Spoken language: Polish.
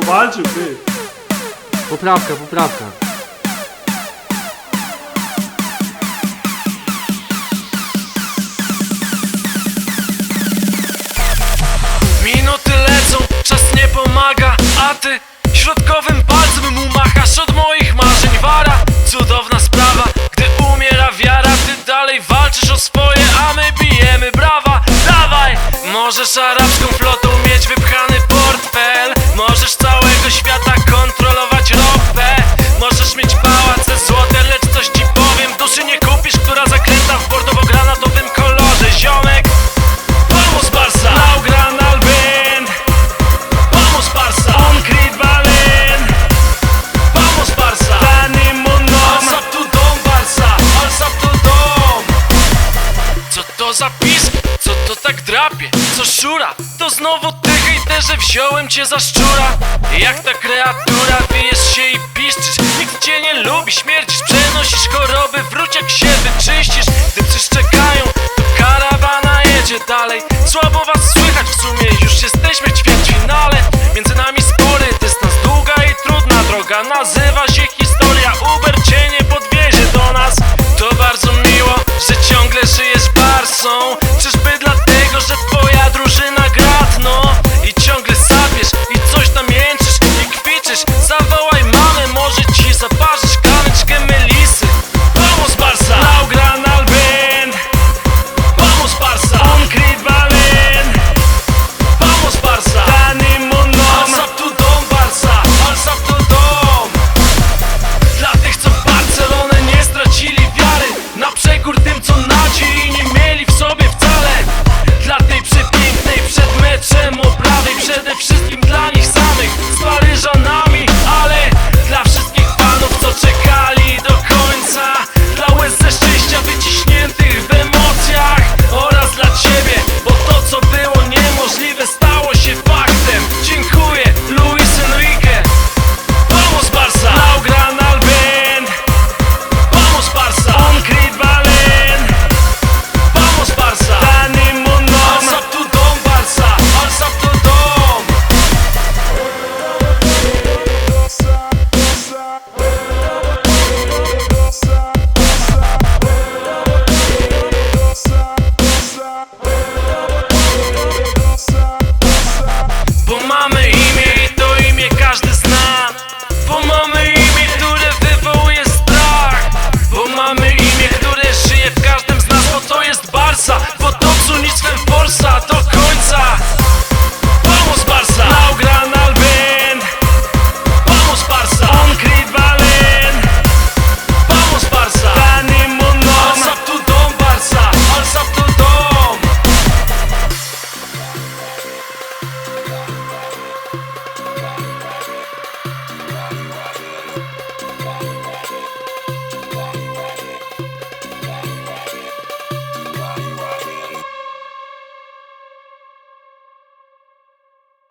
Powalczył, ty. Poprawka, poprawka. Minuty lecą, czas nie pomaga A ty środkowym palcem mu machasz od moich marzeń Wara, cudowna sprawa Gdy umiera wiara, ty dalej walczysz o swoje A my bijemy brawa, dawaj Możesz arabską flotą za pisk? Co to tak drapie? Co szura? To znowu ty hejterze wziąłem cię za szczura. Jak ta kreatura bijesz się i piszczysz. Nikt cię nie lubi, śmierdzisz, przenosisz choroby Wróć jak się wyczyścisz. Gdy przeszczekają, to karawana jedzie dalej. Słabo was słychać w sumie, już jesteśmy w ćwierćfinale. Między nami spory, dystans długa i trudna droga. Nazywa się historia, Uber cię nie podwiezie do nas. To bardzo miło, że ciągle żyjesz